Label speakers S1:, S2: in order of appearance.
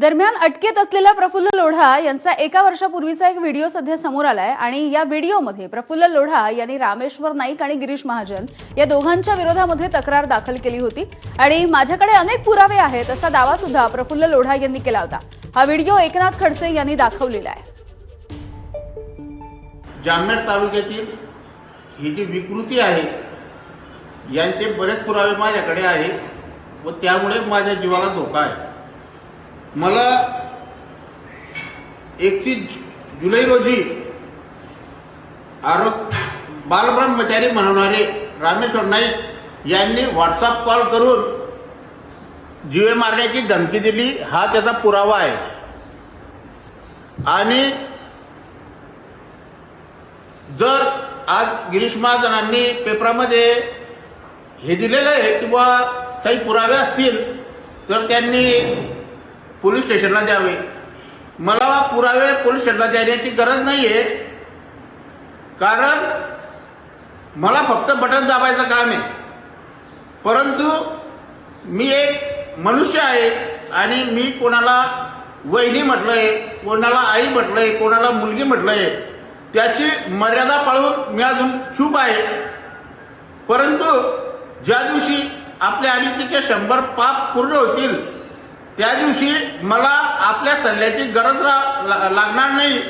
S1: दरम्यान अटकेत असलेला प्रफुल्ल लोढा यांचा एका वर्षापूर्वीचा एक व्हिडिओ सध्या समोर आलाय आणि या व्हिडिओमध्ये प्रफुल्ल लोढा यांनी रामेश्वर नाईक आणि गिरीश महाजन या दोघांच्या विरोधामध्ये तक्रार दाखल केली होती. आणि माझ्याकडे अनेक पुरावे आहेत असा दावा सुद्धा प्रफुल्ल लोढा यांनी केला होता. हा व्हिडिओ एकनाथ खडसे यांनी दाखवलेला आहे.
S2: जामनेर तालुक्यातील ही जी विकृती आहे यांचे बरेच पुरावे माझ्याकडे आहेत व त्यामुळे माझ्या जीवाला धोका आहे. मला एकतीस जुलै रोजी आरोप बालब्रह्मचारी म्हणणारे रामेश्वर नाईक यांनी व्हॉट्सअप कॉल करून जीवे मारण्याची धमकी दिली. हा त्याचा पुरावा आहे. आणि जर आज गिरीश महाजनांनी पेपरामध्ये हे दिलेलं आहे किंवा काही पुरावे असतील तर त्यांनी पोलीस स्टेशनला द्यावे. मला पुरावे पोलीस स्टेशनला देण्याची गरज नाही आहे कारण मला फक्त बटन दाबायचं काम आहे. परंतु मी एक मनुष्य आहे आणि मी कोणाला वहिनी म्हटलंय कोणाला आई म्हटलंय कोणाला मुलगी म्हटलंय त्याची मर्यादा पाळून मी अजून चूप आहे. परंतु ज्या दिवशी आपल्या अनितीचे शंभर पाप पूर्ण होतील त्या दिवशी मला आपल्या सल्ल्याची गरज रा- लागणार नाही.